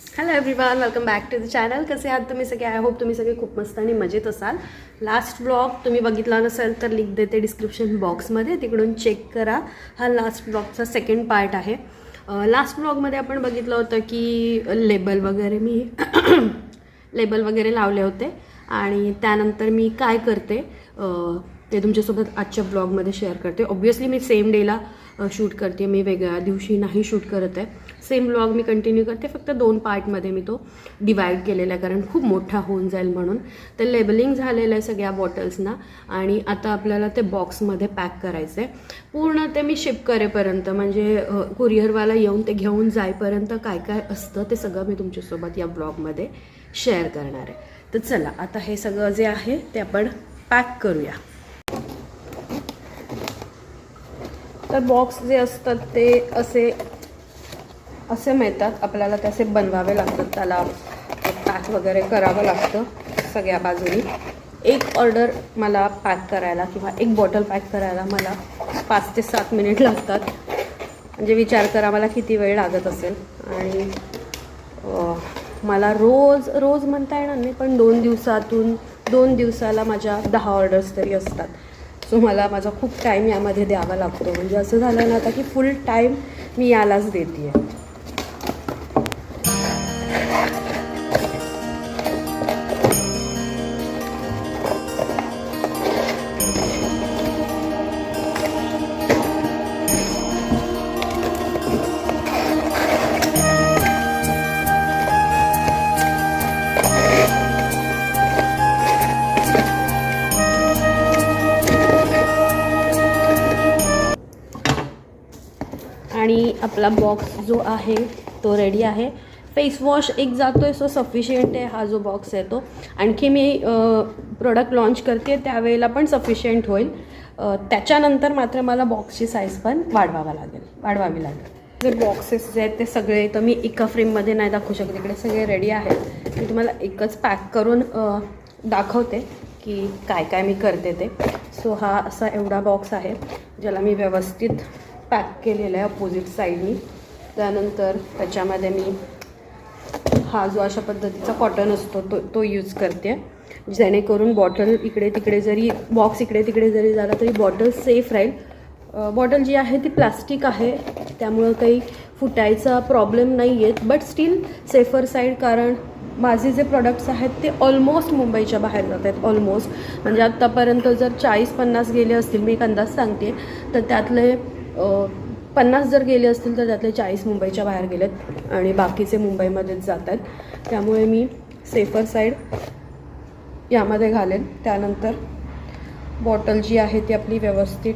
Hello everyone welcome back to the channel कसे आहात तुम्ही सगळे? आय होप तुम्ही सगळे खूप मस्त आणि मजेत असाल. लास्ट ब्लॉग तुम्ही बघितला नसेल तर लिंक देते डिस्क्रिप्शन बॉक्समध्ये तिकडून चेक करा. हा लास्ट ब्लॉगचा सेकंड पार्ट आहे. लास्ट ब्लॉगमध्ये आपण बघितलं होतं की लेबल वगैरे मी लेबल वगैरे लावले होते. आणि त्यानंतर मी काय करते? ते तुमच्यासोबत आजच्या ब्लॉगमध्ये शेअर करते. ऑब्व्हियसली मी सेम डेला शूट करते. मी वेगळ्या दिवशी नाही शूट करत आहे. सेम ब्लॉग मी कंटिन्यू करते. फक्त दोन पार्टमध्ये मी तो डिवाईड केलेला आहे. कारण खूप मोठा होऊन जाईल म्हणून. तर लेबलिंग झालेलं आहे सगळ्या बॉटल्सना आणि आता आपल्याला ते बॉक्समध्ये पॅक करायचं आहे पूर्ण ते मी शिप करेपर्यंत म्हणजे कुरिअरवाला येऊन ते घेऊन जाईपर्यंत काय काय असतं ते सगळं मी तुमच्यासोबत या ब्लॉगमध्ये शेअर करणार आहे. तर चला आता हे सगळं जे आहे ते आपण पॅक करूया. तर बॉक्स जे असतात ते असे असे मिळतात. आपल्याला त्याचे बनवावे लागतात. त्याला पॅक वगैरे करावं लागतं सगळ्या बाजूनी. एक ऑर्डर मला पॅक करायला किंवा एक बॉटल पॅक करायला मला पाच ते सात मिनिट लागतात. म्हणजे विचार करा मला किती वेळ लागत असेल. आणि मला रोज रोज म्हणता येणार नाही पण दोन दिवसातून दोन दिवसाला माझ्या दहा ऑर्डर्स तरी असतात. सो मला माझा खूप टाईम यामध्ये द्यावा लागतो. म्हणजे असं झालं ना आता की फुल टाईम मी यालाच देते आहे आणि आपला बॉक्स जो आहे तो रेडी आहे. फेस वॉश एक जातो आहे सो सफिशियंट आहे हा जो बॉक्स आहे तो. आणखी मी प्रोडक्ट लॉन्च करते त्यावेळेला पण सफिशियंट होईल. त्याच्यानंतर मात्र मला बॉक्सची साईज पण वाढवावा लागेल वाढवावी लागेल. जे बॉक्सेस जे आहेत ते सगळे तर मी एका फ्रेममध्ये नाही दाखवू शकते. इकडे सगळे रेडी आहेत. मी तुम्हाला एकच पॅक करून दाखवते की काय काय मी करते ते. सो हा असा एवढा बॉक्स आहे ज्याला मी व्यवस्थित पॅक केलेला आहे अपोजिट साईडनी त्यानंतर त्याच्यामध्ये मी हा जो अशा पद्धतीचा कॉटन असतो तो तो यूज करते. जेणेकरून बॉटल इकडे तिकडे जरी बॉक्स इकडे तिकडे जरी झाला तरी बॉटल सेफ राहील. बॉटल जी आहे ती प्लास्टिक आहे. त्यामुळं काही फुटायचा प्रॉब्लेम नाही येत बट स्टील सेफर साईड कारण माझे जे प्रोडक्ट्स आहेत ते ऑलमोस्ट मुंबईच्या बाहेर जात आहेत ऑलमोस्ट म्हणजे आत्तापर्यंत जर चाळीस पन्नास गेले असतील मी एक अंदाज सांगते तर त्यातले पन्नास जर गेले असतील तर त्यातले चाळीस मुंबईच्या बाहेर गेलेत आणि बाकीचे मुंबईमध्येच जात आहेत त्यामुळे मी सेफर साईड यामध्ये घालेन. त्यानंतर बॉटल जी आहे ती आपली व्यवस्थित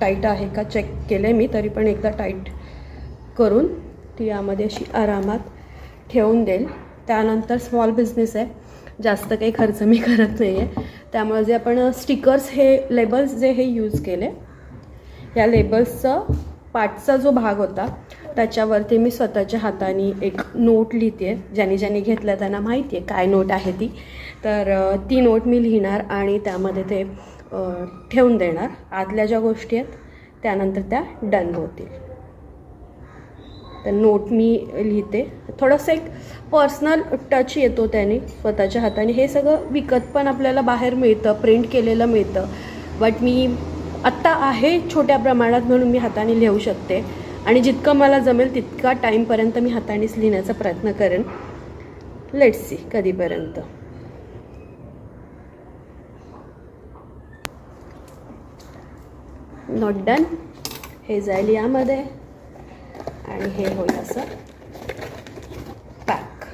टाईट आहे का चेक केलं आहे मी तरी पण एकदा टाईट करून ती यामध्ये अशी आरामात ठेवून देईल. त्यानंतर स्मॉल बिझनेस आहे. जास्त काही खर्च मी करत नाही आहे त्यामुळे जे आपण स्टिकर्स हे लेबल्स जे हे यूज केले या लेबल्सचा पाठचा जो भाग होता त्याच्यावरती मी स्वतःच्या हाताने एक नोट लिहिते ज्याने ज्याने घेतलं त्यांना माहिती आहे काय नोट आहे ती. तर ती नोट मी लिहिणार आणि त्यामध्ये ते ठेवून देणार. आतल्या ज्या गोष्टी आहेत त्यानंतर त्या डन होतील. तर नोट मी लिहिते. थोडंसं एक पर्सनल टच येतो त्याने स्वतःच्या हाताने. हे सगळं विकत पण आपल्याला बाहेर मिळतं प्रिंट केलेलं मिळतं. बट मी आत्ता आहे छोट्या प्रमाणात म्हणून मी हाताने लिहू शकते. आणि जितकं मला जमेल तितका टाईमपर्यंत मी हातानेच लिहिण्याचा प्रयत्न करेन. लेट्स सी कधीपर्यंत? नॉट डन हे जाईल यामध्ये. आणि हे होईल असं. पॅक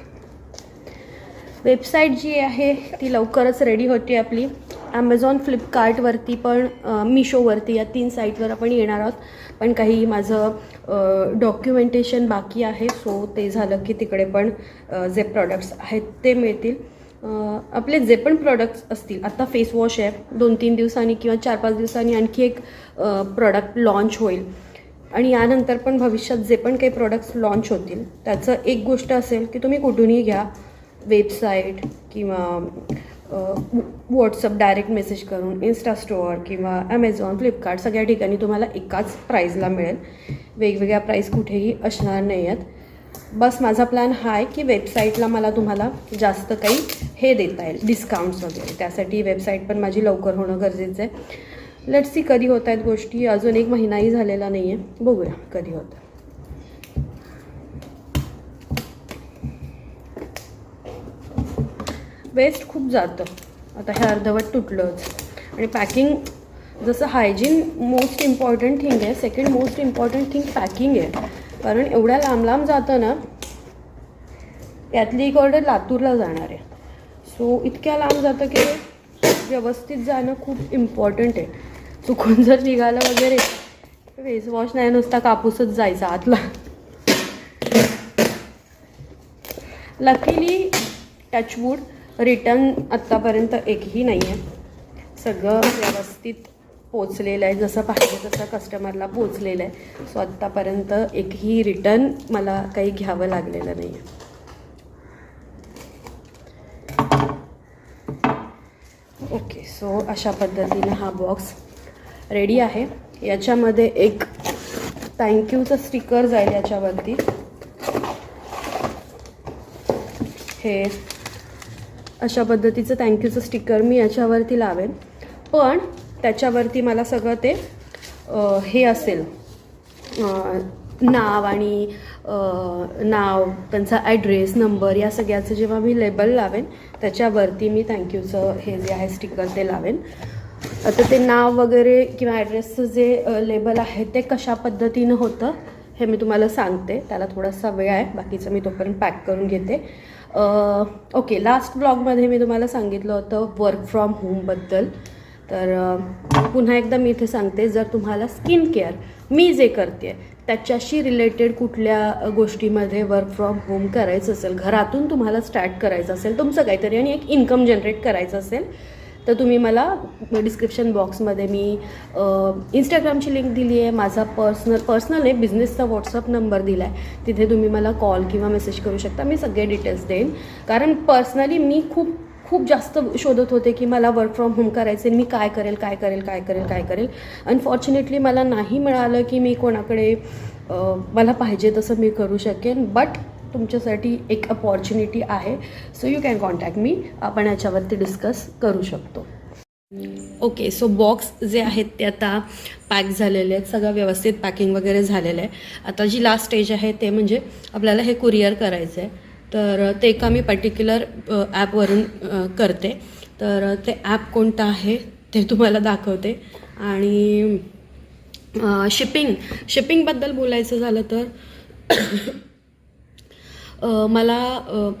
वेबसाईट जी आहे ती लवकरच रेडी होती आपली. ॲमेझॉन फ्लिपकार्टवरती पण मिशोवरती या तीन साईटवर आपण येणार आहोत. पण काही माझं डॉक्युमेंटेशन बाकी आहे. सो ते झालं की तिकडे पण जे प्रॉडक्ट्स आहेत ते मिळतील. आपले जे पण प्रॉडक्ट्स असतील आता फेस वॉश आहे. दोन तीन दिवसांनी किंवा चार पाच दिवसांनी आणखी एक प्रॉडक्ट लॉन्च होईल. आणि यानंतर पण भविष्यात जे पण काही प्रॉडक्ट्स लॉन्च होतील त्याचं एक गोष्ट असेल की तुम्ही कुठूनही घ्या. वेबसाईट किंवा व्हॉट्सअप डायरेक्ट मेसेज करून इन्स्टा स्टोअर किंवा ॲमेझॉन फ्लिपकार्ट सगळ्या ठिकाणी तुम्हाला एकाच प्राईजला मिळेल. वेगवेगळ्या प्राईस कुठेही असणार नाही आहेत बस माझा प्लॅन हा आहे की वेबसाईटला मला तुम्हाला जास्त काही हे देता येईल डिस्काउंट्स वगैरे. त्यासाठी वेबसाईट पण माझी लवकर होणं गरजेचं आहे. लेट्स सी कधी होत आहेत गोष्टी? अजून एक महिनाही झालेला नाही आहे बघूया कधी होतं वेस्ट खूप जातं. आता हे अर्धवट तुटलंच. आणि पॅकिंग जसं हायजीन मोस्ट इम्पॉर्टंट थिंग आहे second most important thing packing आहे. कारण एवढ्या लांब लांब जातं ना यातली एक ऑर्डर लातूरला जाणार आहे. सो इतक्या लांब जातं की व्यवस्थित जाणं खूप इम्पॉर्टंट आहे. चुकून जर निघालं वगैरे फेस वॉश नाही नुसता कापूसच जायचा आतला. लकीली टचवूड रिटर्न आत्तापर्यंत एकही नाही आहे सगळं व्यवस्थित पोचलेलं आहे. जसं पाहिजे तसं कस्टमरला पोचलेलं आहे. सो आत्तापर्यंत एकही रिटर्न मला काही घ्यावं लागलेलं नाही आहे ओके सो अशा पद्धतीनं हा बॉक्स रेडी आहे. याच्यामध्ये एक थँक्यूचं स्टिकर जाईल याच्यावरती. हे अशा पद्धतीचं थँक्यूचं स्टिकर मी याच्यावरती लावेन. पण त्याच्यावरती मला सगळं ते हे असेल. नाव आणि नाव त्यांचा ॲड्रेस नंबर या सगळ्याचं जेव्हा मी लेबल लावेन त्याच्यावरती मी थँक्यूचं हे जे आहे स्टिकर ते लावेन. आता ते नाव वगैरे किंवा ॲड्रेसचं जे लेबल आहे ते कशा पद्धतीनं होतं हे मी तुम्हाला सांगते. त्याला थोडासा वेळ आहे. बाकीचं मी तोपर्यंत पॅक करून घेते. ओके लास्ट ब्लॉगमध्ये मी तुम्हाला सांगितलं होतं वर्क फ्रॉम होमबद्दल तर पुन्हा एकदा मी इथे सांगते जर तुम्हाला स्किन केअर मी जे करते त्याच्याशी रिलेटेड कुठल्या गोष्टीमध्ये वर्क फ्रॉम होम करायचं असेल घरातून तुम्हाला स्टार्ट करायचं असेल तुमचं काहीतरी आणि एक इन्कम जनरेट करायचं असेल तर तुम्ही मला डिस्क्रिप्शन बॉक्समध्ये मी इंस्टाग्रामची लिंक दिली आहे. माझा पर्सनल पर्सनल आहे. बिझनेसचा व्हॉट्सअप नंबर दिला आहे तिथे तुम्ही मला कॉल किंवा मेसेज करू शकता. मी सगळे डिटेल्स देईन. कारण पर्सनली मी खूप खूप जास्त शोधत होते की मला वर्क फ्रॉम होम करायचे मी काय करेल काय करेल काय करेल काय करेल? अनफॉर्च्युनेटली मला नाही मिळालं की मी कोणाकडे मला पाहिजे तसं मी करू शकेन. बट तुमच्यासाठी एक अपॉर्च्युनिटी आहे. So you can contact me आपण याच्यावरती डिस्कस करू शकतो. ओके सो बॉक्स जे आहेत ते आता पॅक झालेले आहेत. सगळं व्यवस्थित पॅकिंग वगैरे झालेलं आहे. आता जी लास्ट स्टेज आहे ते म्हणजे आपल्याला हे कुरिअर करायचं आहे. तर ते एका मी पर्टिक्युलर ॲपवरून करते. तर ते ॲप कोणतं आहे ते तुम्हाला दाखवते. आणि शिपिंग शिपिंगबद्दल बोलायचं झालं तर मला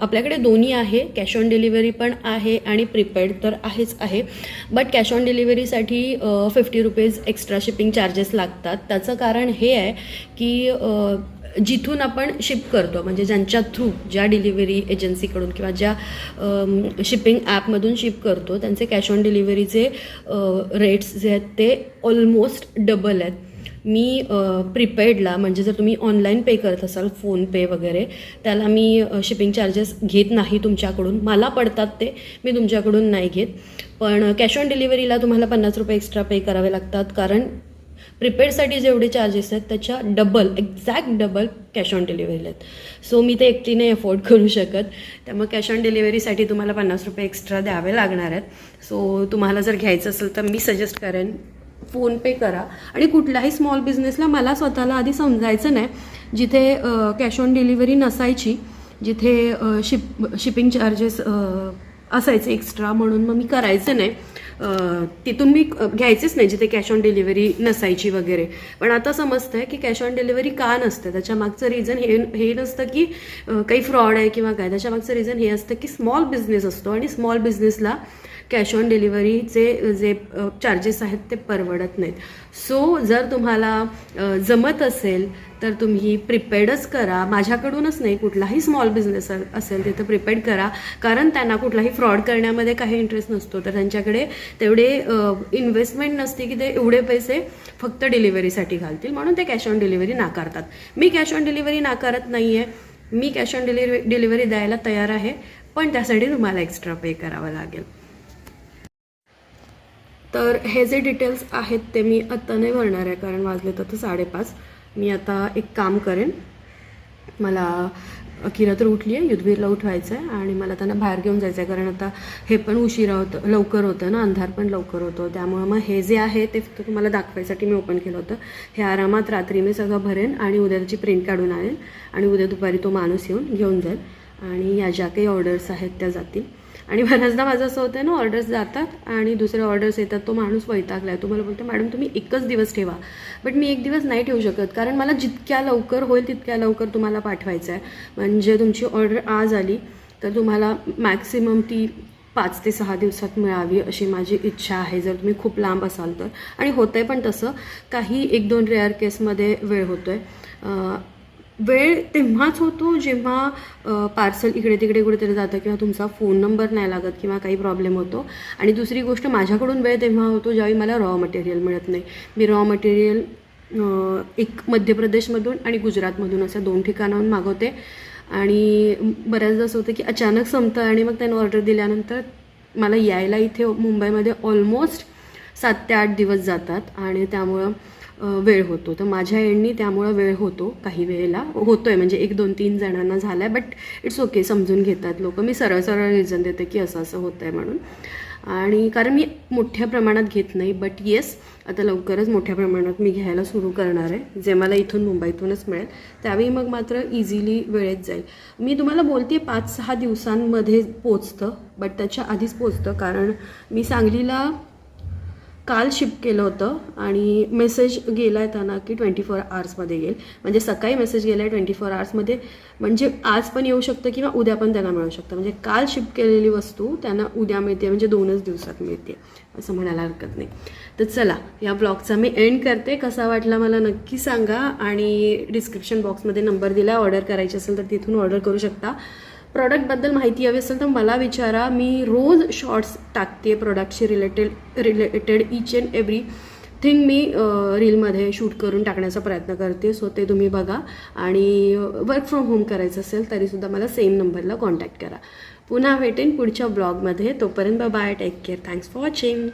आपल्याकडे दोन्ही आहे. कॅश ऑन डिलिव्हरी पण आहे आणि प्रिपेड तर आहेच आहे. बट कॅश ऑन डिलिव्हरीसाठी fifty rupees extra shipping charges लागतात. त्याचं कारण हे आहे की जिथून आपण शिप करतो म्हणजे ज्यांच्या थ्रू ज्या डिलिव्हरी एजन्सीकडून किंवा ज्या शिपिंग ॲपमधून शिप करतो त्यांचे कॅश ऑन डिलिव्हरीचे रेट्स जे आहेत ते ऑलमोस्ट डबल आहेत. मी प्रिपेडला म्हणजे जर तुम्ही ऑनलाईन पे करत असाल फोनपे वगैरे त्याला मी शिपिंग चार्जेस घेत नाही तुमच्याकडून. मला पडतात ते मी तुमच्याकडून नाही घेत. पण कॅश ऑन डिलिव्हरीला तुम्हाला पन्नास रुपये एक्स्ट्रा पे करावे लागतात कारण प्रिपेडसाठी जेवढे चार्जेस आहेत त्याच्या double exact double cash on डिलिव्हरीला आहेत. सो मी ते एकटीने अफोर्ड करू शकत. त्यामुळे कॅश ऑन डिलिव्हरीसाठी तुम्हाला पन्नास रुपये एक्स्ट्रा द्यावे लागणार आहेत. सो तुम्हाला जर घ्यायचं असेल तर मी सजेस्ट करेन फोनपे करा. आणि कुठल्याही स्मॉल बिझनेसला मला स्वतःला आधी समजायचं नाही. जिथे कॅश ऑन डिलिव्हरी नसायची जिथे शिप शिपिंग चार्जेस असायचे एक्स्ट्रा म्हणून मग मी करायचं नाही. तिथून मी घ्यायचीच घ्यायचेच नाही जिथे कॅश ऑन डिलिव्हरी नसायची वगैरे. पण आता समजतं आहे की कॅश ऑन डिलिव्हरी का नसते? त्याच्या मागचं रिझन हे हे नसतं की काही फ्रॉड आहे किंवा काय. त्याच्या मागचं रिझन हे असतं की स्मॉल बिझनेस असतो आणि स्मॉल बिझनेसला कॅश ऑन डिलिव्हरीचे जे चार्जेस आहेत ते परवडत नाहीत. सो जर तुम्हाला जमत असेल तर तुम्ही प्रिपेडच करा. माझ्याकडूनच नाही कुठलाही स्मॉल बिझनेस असेल तिथं प्रिपेड करा. कारण त्यांना कुठलाही फ्रॉड करण्यामध्ये काही इंटरेस्ट नसतो. तर त्यांच्याकडे तेवढे इन्व्हेस्टमेंट नसते की ते एवढे पैसे फक्त डिलिव्हरीसाठी घालतील. म्हणून ते कॅश ऑन डिलिव्हरी नाकारतात. मी कॅश ऑन डिलिव्हरी नाकारत नाही आहे मी कॅश ऑन डिलिव्हरी डिलिव्हरी द्यायला तयार आहे. पण त्यासाठी तुम्हाला एक्स्ट्रा पे करावं लागेल. तर हे जे डिटेल्स आहेत ते मी आत्ता नाही भरणार आहे कारण वाजले तर साडेपाच. मी आता एक काम करेन. मला किरा तर उठली आहे युद्धवीरला उठवायचं आहे आणि मला त्यांना बाहेर घेऊन जायचं आहे कारण आता हे पण उशिरा होतं लवकर होतं ना अंधार पण लवकर होतो. त्यामुळं मग हे जे आहे ते फक्त तुम्हाला दाखवायसाठी मी ओपन केलं होतं. हे आरामात रात्री मी सगळं भरेन आणि उद्या त्याची प्रिंट काढून आणेन आणि उद्या दुपारी तो माणूस येऊन घेऊन जाईल. आणि या ज्या काही ऑर्डर्स आहेत त्या जातील. आणि बऱ्याचदा माझं असं होतं ना ऑर्डर्स जातात आणि दुसरे ऑर्डर्स येतात तो माणूस वैतागला आहे तुम्हाला बोलतो मॅडम तुम्ही एकच दिवस ठेवा. बट मी एक दिवस नाही ठेवू शकत कारण मला जितक्या लवकर होईल तितक्या लवकर तुम्हाला पाठवायचं आहे म्हणजे तुमची ऑर्डर आज आली तर तुम्हाला मॅक्सिमम ती पाच ते सहा दिवसात मिळावी अशी माझी इच्छा आहे जर तुम्ही खूप लांब असाल तर. आणि होतं आहे पण तसं काही एक दोन रेअर केसमध्ये वेळ होतो आहे वेळ तेव्हाच होतो जेव्हा पार्सल इकडे तिकडे कुठेतरी जातं किंवा तुमचा फोन नंबर नाही लागत किंवा काही प्रॉब्लेम होतो. आणि दुसरी गोष्ट माझ्याकडून वेळ तेव्हा होतो ज्यावेळी मला रॉ मटेरियल मिळत नाही. मी रॉ मटेरियल एक मध्य प्रदेशमधून आणि गुजरातमधून असं दोन ठिकाणाहून मागवते. आणि बऱ्याचदा असं होतं की अचानक संपतं आणि मग त्यानं ऑर्डर दिल्यानंतर मला यायला इथे मुंबईमध्ये ऑलमोस्ट सात ते आठ दिवस जातात. आणि त्यामुळं वेळ होतो. तर माझ्या एंडनी त्यामुळं वेळ होतो काही वेळेला. होतो आहे म्हणजे एक दोन तीन जणांना झाला आहे बट इट्स ओके समजून घेतात लोक. मी सरळ सरळ रिझन देते की असं असं होतं आहे म्हणून. आणि कारण मी मोठ्या प्रमाणात घेत नाही बट येस आता लवकरच मोठ्या प्रमाणात मी घ्यायला सुरू करणार आहे. जे मला इथून मुंबईतूनच मिळेल. त्यावेळी मग मात्र इझिली वेळेत जाईल. मी तुम्हाला बोलते पाच सहा दिवसांमध्ये पोचतं बट त्याच्या आधीच पोचतं. कारण मी सांगलीला काल शिप केलं होतं आणि मेसेज गेला आहे त्यांना की ट्वेंटी फोर आवर्समध्ये येईल. म्हणजे सकाळी मेसेज गेला आहे ट्वेंटी फोर आवर्समध्ये म्हणजे आज पण येऊ शकतं किंवा उद्या पण त्यांना मिळू शकतं. म्हणजे काल शिप केलेली वस्तू त्यांना उद्या मिळते म्हणजे दोनच दिवसात मिळते असं म्हणायला हरकत नाही. तर चला या ब्लॉगचा मी एंड करते. कसा वाटला मला नक्की सांगा आणि डिस्क्रिप्शन बॉक्समध्ये नंबर दिला ऑर्डर करायची असेल तर तिथून ऑर्डर करू शकता. प्रॉडक्टबद्दल माहिती हवी असेल तर मला विचारा. मी रोज शॉर्ट्स टाकते प्रॉडक्टशी related related each and every thing मी रीलमध्ये शूट करून टाकण्याचा प्रयत्न करते. सो ते तुम्ही बघा. आणि वर्क फ्रॉम होम करायचं असेल तरीसुद्धा मला सेम नंबरला कॉन्टॅक्ट करा. पुन्हा भेटेन पुढच्या ब्लॉगमध्ये तोपर्यंत bye take care thanks for watching